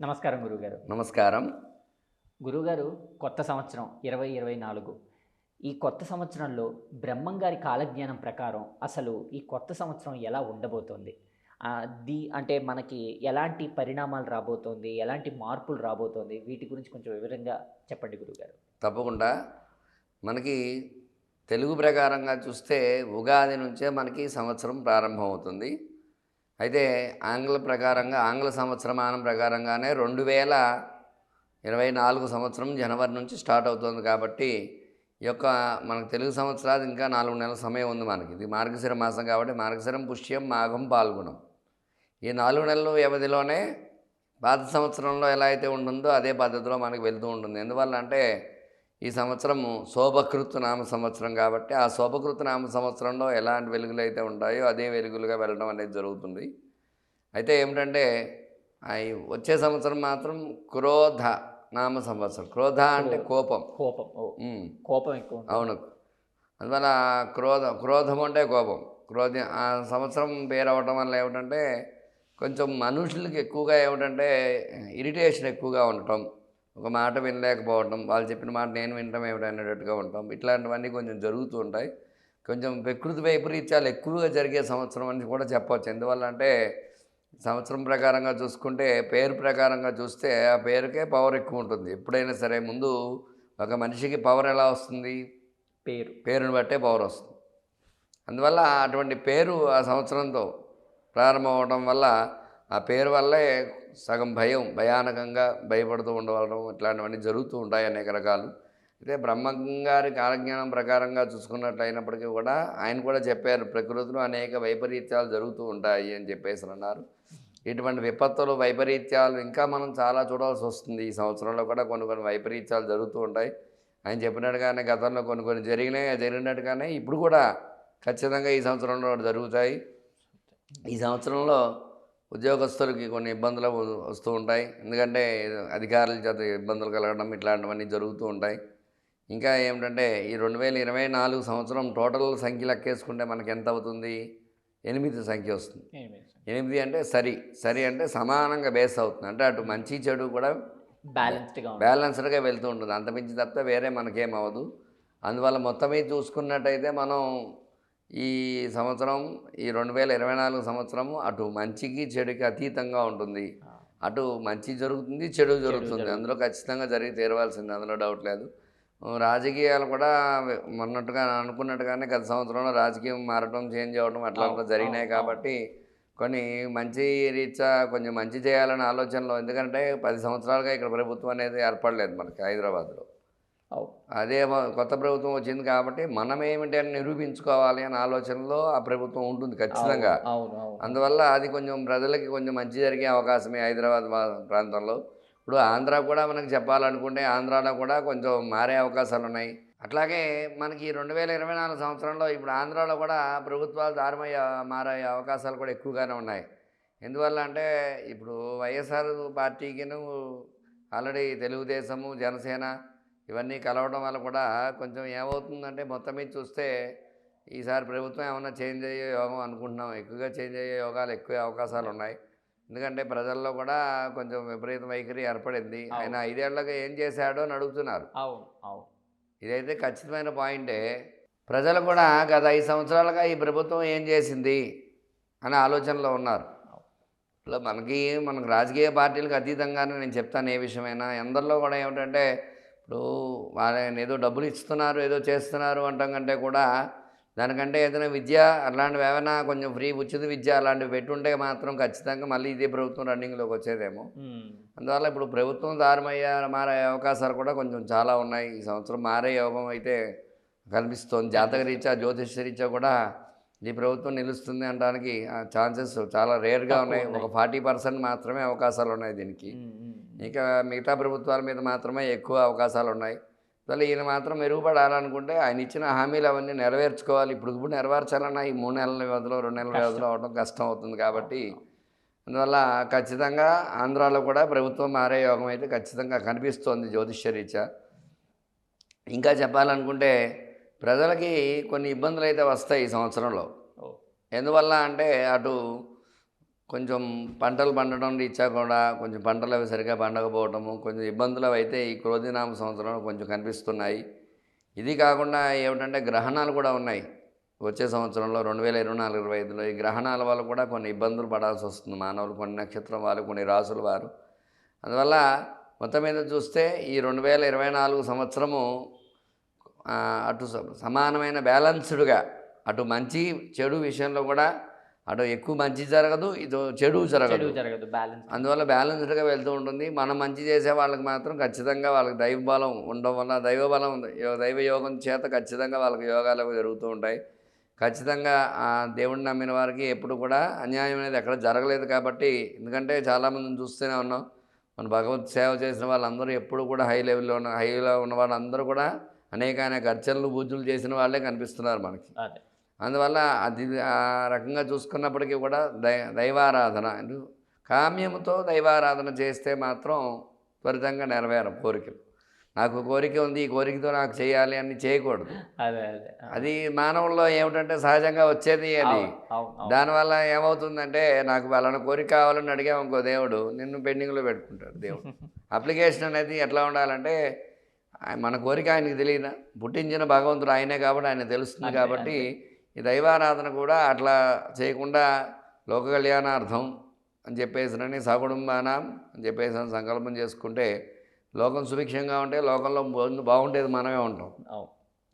నమస్కారం గురుగారు నమస్కారం. గురుగారు కొత్త సంవత్సరం ఇరవై ఇరవై నాలుగు. ఈ కొత్త సంవత్సరంలో బ్రహ్మం గారి కాలజ్ఞానం ప్రకారం అసలు ఈ కొత్త సంవత్సరం ఎలా ఉండబోతోంది? ది అంటే మనకి ఎలాంటి పరిణామాలు రాబోతోంది? ఎలాంటి మార్పులు రాబోతోంది? వీటి గురించి కొంచెం వివరంగా చెప్పండి గురుగారు తప్పకుండా. మనకి తెలుగు ప్రకారంగా చూస్తే ఉగాది నుంచే మనకి సంవత్సరం ప్రారంభమవుతుంది. అయితే ఆంగ్ల ప్రకారంగా ఆంగ్ల సంవత్సరమానం ప్రకారంగానే రెండు వేల ఇరవై నాలుగు సంవత్సరం జనవరి నుంచి స్టార్ట్ అవుతుంది కాబట్టి ఈ యొక్క మనకు తెలుగు సంవత్సరాలు ఇంకా నాలుగు నెలల సమయం ఉంది మనకి. ఇది మార్గశిర మాసం కాబట్టి మార్గశిరం పుష్యం మాఘం పాల్గొనం ఈ నాలుగు నెలల వ్యవధిలోనే పాత సంవత్సరంలో ఎలా అయితే ఉంటుందో అదే పద్ధతిలో మనకు వెళ్తూ ఉంటుంది. ఎందువల్ల అంటే ఈ సంవత్సరము శోభకృతు నామ సంవత్సరం కాబట్టి ఆ శోభకృతు నామ సంవత్సరంలో ఎలాంటి వెలుగులు అయితే ఉంటాయో అదే వెలుగులుగా వెళ్ళడం అనేది జరుగుతుంది. అయితే ఏమిటంటే వచ్చే సంవత్సరం మాత్రం క్రోధ నామ సంవత్సరం. క్రోధ అంటే కోపం. కోపం. కోపం ఎక్కువ. అవును. అందువల్ల క్రోధ క్రోధం అంటే కోపం. క్రోధ ఆ సంవత్సరం పేరు అవడం వల్ల ఏమిటంటే కొంచెం మనుషులకి ఎక్కువగా ఏమిటంటే ఇరిటేషన్ ఎక్కువగా ఉండటం. ఒక మాట వినలేకపోవడం వాళ్ళు చెప్పిన మాట నేను వినటం ఏమిటనేటట్టుగా ఉంటాం. ఇట్లాంటివన్నీ కొంచెం జరుగుతూ ఉంటాయి. కొంచెం ప్రకృతి వైపరీత్యాలు ఎక్కువగా జరిగే సంవత్సరం అని కూడా చెప్పవచ్చు ఎందువల్ల అంటే సంవత్సరం ప్రకారంగా చూసుకుంటే పేరు ప్రకారంగా చూస్తే ఆ పేరుకే పవర్ ఎక్కువ ఉంటుంది. ఎప్పుడైనా సరే ముందు ఒక మనిషికి పవర్ ఎలా వస్తుంది? పేరు. పేరుని బట్టే పవర్ వస్తుంది. అందువల్ల అటువంటి పేరు ఆ సంవత్సరంతో ప్రారంభమవడం వల్ల ఆ పేరు వల్లే సగం భయం భయానకంగా భయపడుతూ ఉండవడం ఇట్లాంటివన్నీ జరుగుతూ ఉంటాయి అనేక రకాలు. అయితే బ్రహ్మంగారి కాలజ్ఞానం ప్రకారంగా చూసుకున్నట్లయినప్పటికీ కూడా ఆయన కూడా చెప్పారు ప్రకృతిలో అనేక వైపరీత్యాలు జరుగుతూ ఉంటాయి అని చెప్పేసి అన్నారు. ఇటువంటి విపత్తులు వైపరీత్యాలు ఇంకా మనం చాలా చూడాల్సి వస్తుంది. ఈ సంవత్సరంలో కూడా కొన్ని కొన్ని వైపరీత్యాలు జరుగుతూ ఉంటాయి. ఆయన చెప్పినట్టుగానే గతంలో కొన్ని కొన్ని జరిగినాయి జరిగినట్టుగానే ఇప్పుడు కూడా ఖచ్చితంగా ఈ సంవత్సరంలో జరుగుతాయి. ఈ సంవత్సరంలో ఉద్యోగస్తులకి కొన్ని ఇబ్బందులు వస్తూ ఉంటాయి. ఎందుకంటే అధికారుల చేత ఇబ్బందులు కలగడం ఇట్లాంటివన్నీ జరుగుతూ ఉంటాయి. ఇంకా ఏమిటంటే ఈ రెండు వేల ఇరవై నాలుగు సంవత్సరం టోటల్ సంఖ్య లెక్కేసుకుంటే మనకి ఎంత అవుతుంది ఎనిమిది సంఖ్య వస్తుంది. ఎనిమిది అంటే సరి. సరి అంటే సమానంగా బేస్ అవుతుంది. అంటే అటు మంచి చెడు కూడా బ్యాలెన్స్డ్గా బ్యాలెన్స్డ్గా వెళ్తూ ఉంటుంది. అంతమించి తప్పితే వేరే మనకేం అవ్వదు అందువల్ల మొత్తం మీద చూసుకున్నట్టయితే మనం ఈ సంవత్సరం ఈ రెండు వేల ఇరవై నాలుగు సంవత్సరము అటు మంచికి చెడుకి అతీతంగా ఉంటుంది. అటు మంచి జరుగుతుంది చెడు జరుగుతుంది. అందులో ఖచ్చితంగా జరిగి తీరవలసింది అందులో డౌట్ లేదు. రాజకీయాలు కూడా మొన్నట్టుగా అనుకున్నట్టుగానే గత సంవత్సరంలో రాజకీయం మారటం చేంజ్ అవ్వడం అట్లా జరిగినాయి కాబట్టి కొన్ని మంచి రీత్యా కొంచెం మంచి చేయాలనే ఆలోచనలో. ఎందుకంటే పది సంవత్సరాలుగా ఇక్కడ ప్రభుత్వం అనేది ఏర్పడలేదు మనకి హైదరాబాద్లో. అదే కొత్త ప్రభుత్వం వచ్చింది కాబట్టి మనం ఏమిటి అని నిరూపించుకోవాలి అనే ఆలోచనలో ఆ ప్రభుత్వం ఉంటుంది ఖచ్చితంగా. అందువల్ల అది కొంచెం ప్రజలకి కొంచెం మంచి జరిగే అవకాశమే హైదరాబాద్ ప్రాంతంలో. ఇప్పుడు ఆంధ్ర కూడా మనకి చెప్పాలనుకుంటే ఆంధ్రాలో కూడా కొంచెం మారే అవకాశాలు ఉన్నాయి. అట్లాగే మనకి రెండు వేల ఇరవై నాలుగు సంవత్సరంలో ఇప్పుడు ఆంధ్రాలో కూడా ప్రభుత్వాలు దారుమయ్యే మారే అవకాశాలు కూడా ఎక్కువగానే ఉన్నాయి. ఎందువల్ల అంటే ఇప్పుడు వైఎస్ఆర్ పార్టీకిను ఆల్రెడీ తెలుగుదేశము జనసేన ఇవన్నీ కలవడం వల్ల కూడా కొంచెం ఏమవుతుందంటే మొత్తం మీద చూస్తే ఈసారి ప్రభుత్వం ఏమైనా చేంజ్ అయ్యే యోగం అనుకుంటున్నాం. ఎక్కువగా చేంజ్ అయ్యే యోగాలు ఎక్కువ అవకాశాలు ఉన్నాయి. ఎందుకంటే ప్రజల్లో కూడా కొంచెం విపరీత వైఖరి ఏర్పడింది. ఆయన ఐదేళ్ళుగా ఏం చేశాడో అని అడుగుతున్నారు. అవును అవును. ఇదైతే ఖచ్చితమైన పాయింటే ప్రజలు కూడా గత ఐదు సంవత్సరాలుగా ఈ ప్రభుత్వం ఏం చేసింది అనే ఆలోచనలో ఉన్నారు. మనకి మనకు రాజకీయ పార్టీలకు అతీతంగానే నేను చెప్తాను ఏ విషయమైనా. అందరిలో కూడా ఏమిటంటే ఇప్పుడు వాళ్ళని ఏదో డబ్బులు ఇస్తున్నారు ఏదో చేస్తున్నారు అంటాం కంటే కూడా దానికంటే ఏదైనా విద్య అలాంటివి ఏమైనా కొంచెం ఫ్రీ ఉచిత విద్య అలాంటివి పెట్టుంటే మాత్రం ఖచ్చితంగా మళ్ళీ ఇదే ప్రభుత్వం రన్నింగ్లోకి వచ్చేదేమో. అందువల్ల ఇప్పుడు ప్రభుత్వం దారుమయ్యే మారే అవకాశాలు కూడా కొంచెం చాలా ఉన్నాయి. ఈ సంవత్సరం మారే యోగం అయితే కనిపిస్తోంది. జాతక రీత్యా జ్యోతిష రీత్యా కూడా ఈ ప్రభుత్వం నిలుస్తుంది అనడానికి ఛాన్సెస్ చాలా రేర్గా ఉన్నాయి. ఒక ఫార్టీ పర్సెంట్ మాత్రమే అవకాశాలు ఉన్నాయి దీనికి. ఇంకా మిగతా ప్రభుత్వాల మీద మాత్రమే ఎక్కువ అవకాశాలు ఉన్నాయి అందువల్ల ఈయన మాత్రం మెరుగుపడాలనుకుంటే ఆయన ఇచ్చిన హామీలు అవన్నీ నెరవేర్చుకోవాలి. ఇప్పుడు ఇప్పుడు నెరవేర్చాలన్నా ఈ మూడు నెలల వ్యవధిలో రెండు నెలల వ్యవధిలో అవడం కష్టం అవుతుంది కాబట్టి అందువల్ల ఖచ్చితంగా ఆంధ్రాలో కూడా ప్రభుత్వం మారే యోగం అయితే ఖచ్చితంగా కనిపిస్తోంది జ్యోతిష్యరీత్యా ఇంకా చెప్పాలనుకుంటే ప్రజలకి కొన్ని ఇబ్బందులు అయితే వస్తాయి ఈ సంవత్సరంలో. ఎందువల్ల అంటే అటు కొంచెం పంటలు పండడం ఇచ్చాకుండా కూడా కొంచెం పంటలు అవి సరిగా పండకపోవటము కొంచెం ఇబ్బందులు అయితే ఈ క్రోధినామ సంవత్సరంలో కొంచెం కనిపిస్తున్నాయి. ఇది కాకుండా ఏమిటంటే గ్రహణాలు కూడా ఉన్నాయి. వచ్చే సంవత్సరంలో రెండు వేల ఇరవై నాలుగు ఇరవై ఐదులో ఈ గ్రహణాల వల్ల కూడా కొన్ని ఇబ్బందులు పడాల్సి వస్తుంది. మానవులు కొన్ని నక్షత్రం వారు కొన్ని రాసుల వారు. అందువల్ల మొత్తం మీద చూస్తే ఈ రెండు వేల ఇరవై నాలుగు సంవత్సరము అటు స- సమానమైన బ్యాలెన్స్డ్గా అటు మంచి చెడు విషయంలో కూడా అటు ఎక్కువ మంచి జరగదు ఇటు చెడు జరగదు. జరగదు బ్యాలెన్స్ అందువల్ల బ్యాలెన్స్డ్గా వెళ్తూ ఉంటుంది. మనం మంచి చేసే వాళ్ళకి మాత్రం ఖచ్చితంగా వాళ్ళకి దైవ బలం ఉండడం వల్ల దైవ బలం దైవ యోగం చేత ఖచ్చితంగా వాళ్ళకి యోగాలు జరుగుతూ ఉంటాయి. ఖచ్చితంగా ఆ దేవుడిని నమ్మిన వారికి ఎప్పుడు కూడా అన్యాయం అనేది ఎక్కడ జరగలేదు కాబట్టి ఎందుకంటే చాలామందిని చూస్తూనే ఉన్నాం. మన భగవత్ సేవ చేసిన వాళ్ళందరూ ఎప్పుడు కూడా హై లెవెల్లో ఉన్న హైలో ఉన్న వాళ్ళందరూ కూడా అనేక అనేక అర్చనలు పూజలు చేసిన వాళ్ళే కనిపిస్తున్నారు మనకి. అదే. అందువల్ల అది ఆ రకంగా చూసుకున్నప్పటికీ కూడా దై దైవారాధన. అంటే కామ్యముతో దైవారాధన చేస్తే మాత్రం త్వరితంగా నెరవేరం కోరికలు. నాకు కోరిక ఉంది ఈ కోరికతో నాకు చేయాలి అని చేయకూడదు. అదే అదే. అది మానవుల్లో ఏమిటంటే సహజంగా వచ్చేది అది. దానివల్ల ఏమవుతుందంటే నాకు వాళ్ళని కోరిక కావాలని అడిగాము ఇంకో దేవుడు నిన్ను పెండింగ్లో పెట్టుకుంటాడు దేవుడు. అప్లికేషన్ అనేది ఎట్లా ఉండాలంటే మన కోరిక ఆయనకి తెలియదా? పుట్టించిన భగవంతుడు ఆయనే కాబట్టి ఆయన తెలుస్తుంది కాబట్టి ఈ దైవారాధన కూడా అట్లా చేయకుండా లోక కళ్యాణార్థం అని చెప్పేసి సకుటుంబానం అని చెప్పేసి అని సంకల్పం చేసుకుంటే లోకం సుభిక్షంగా ఉంటే లోకంలో బాగు- బాగుండేది మనమే ఉంటాం.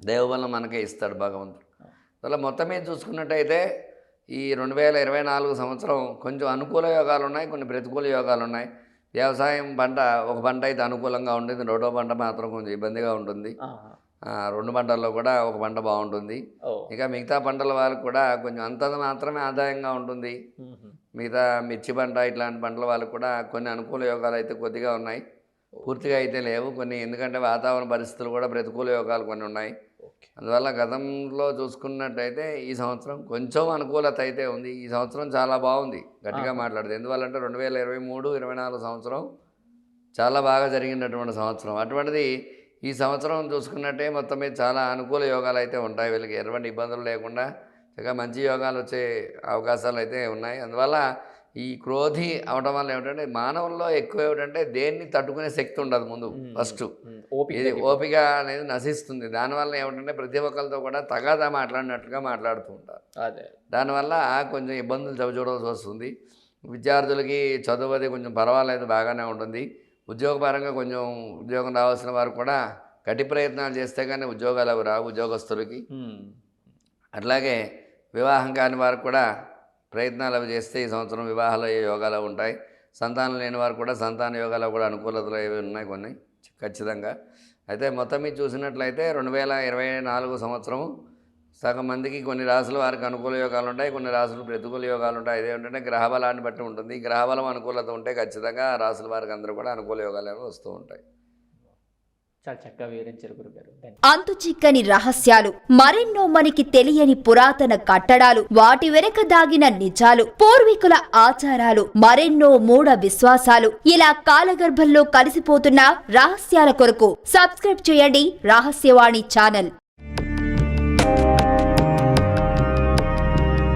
దేవ వల్ల మనకే ఇస్తాడు భగవంతుడు. అలా మొత్తం మీద చూసుకున్నట్టయితే ఈ రెండు వేల ఇరవై నాలుగు సంవత్సరం కొంచెం అనుకూల యోగాలు ఉన్నాయి కొన్ని ప్రతికూల యోగాలు ఉన్నాయి. వ్యవసాయం పంట ఒక పంట అయితే అనుకూలంగా ఉంటుంది రెండో పంట మాత్రం కొంచెం ఇబ్బందిగా ఉంటుంది. రెండు పంటల్లో కూడా ఒక పంట బాగుంటుంది. ఇక మిగతా పంటల వాళ్ళకి కూడా కొంచెం అంతంత మాత్రమే ఆదాయంగా ఉంటుంది. మిగతా మిర్చి పంట ఇట్లాంటి పంటల వాళ్ళకి కూడా కొన్ని అనుకూల యోగాలు అయితే కొద్దిగా ఉన్నాయి. పూర్తిగా అయితే లేవు. కొన్ని ఎందుకంటే వాతావరణ పరిస్థితులు కూడా ప్రతికూల యోగాలు కొన్ని ఉన్నాయి. అందువల్ల గతంలో చూసుకున్నట్టయితే ఈ సంవత్సరం కొంచెం అనుకూలత అయితే ఉంది. ఈ సంవత్సరం చాలా బాగుంది. గట్టిగా ఆహా. మాట్లాడితే ఎందువల్లంటే రెండు వేల ఇరవై మూడు ఇరవై నాలుగు సంవత్సరం చాలా బాగా జరిగినటువంటి సంవత్సరం. అటువంటిది ఈ సంవత్సరం చూసుకున్నట్టే మొత్తం మీద చాలా అనుకూల యోగాలు అయితే ఉంటాయి. వీళ్ళకి ఎటువంటి ఇబ్బందులు లేకుండా చక్కగా మంచి యోగాలు వచ్చే అవకాశాలు అయితే ఉన్నాయి. అందువల్ల ఈ క్రోధి అవడం వల్ల ఏమిటంటే మానవుల్లో ఎక్కువ ఏమిటంటే దేన్ని తట్టుకునే శక్తి ఉండదు ముందు. ఫస్ట్ ఇది. ఓపిక అనేది నశిస్తుంది. దానివల్ల ఏమిటంటే ప్రతి ఒక్కరితో కూడా తగాదా మాట్లాడినట్టుగా మాట్లాడుతూ ఉంటారు. అదే. దానివల్ల కొంచెం ఇబ్బందులు చవిచూడవలసి వస్తుంది. విద్యార్థులకి చదువు అది కొంచెం పర్వాలేదు బాగానే ఉంటుంది. ఉద్యోగపరంగా కొంచెం ఉద్యోగం రావాల్సిన వారు కూడా గట్టి ప్రయత్నాలు చేస్తే కానీ ఉద్యోగాలు అవి రావు ఉద్యోగస్తులకి. అట్లాగే వివాహం కాని వారు కూడా ప్రయత్నాలు అవి చేస్తే ఈ సంవత్సరం వివాహాలు అయ్యే యోగాలు ఉంటాయి. సంతానం లేని వారు కూడా సంతాన యోగాలు కూడా అనుకూలతలు అవి ఉన్నాయి కొన్ని ఖచ్చితంగా. అయితే మొత్తం మీద చూసినట్లయితే రెండు వేల ఇరవై నాలుగు సంవత్సరం సగం మందికి కొన్ని రాసుల వారికి అనుకూల యోగాలు ఉంటాయి కొన్ని రాసులు ప్రతికూల యోగాలు ఉంటాయి. ఇదేంటంటే గ్రహబలాన్ని బట్టి ఉంటుంది. ఈ గ్రహబలం అనుకూలత ఉంటే ఖచ్చితంగా ఆ రాసుల వారికి అందరూ కూడా అనుకూల యోగాలు వస్తూ ఉంటాయి. చాలా చక్కగా వివరించారు గురుగారు. ధన్య- అంతు చిక్కని రహస్యాలు మరెన్నో మనకి తెలియని పురాతన కట్టడాలు వాటి వెనక దాగిన నిజాలు పూర్వీకుల ఆచారాలు మరెన్నో మూఢ విశ్వాసాలు. ఇలా కాలగర్భంలో కలిసిపోతున్న రహస్యాల కొరకు సబ్స్క్రైబ్ చేయండి రహస్యవాణి ఛానల్.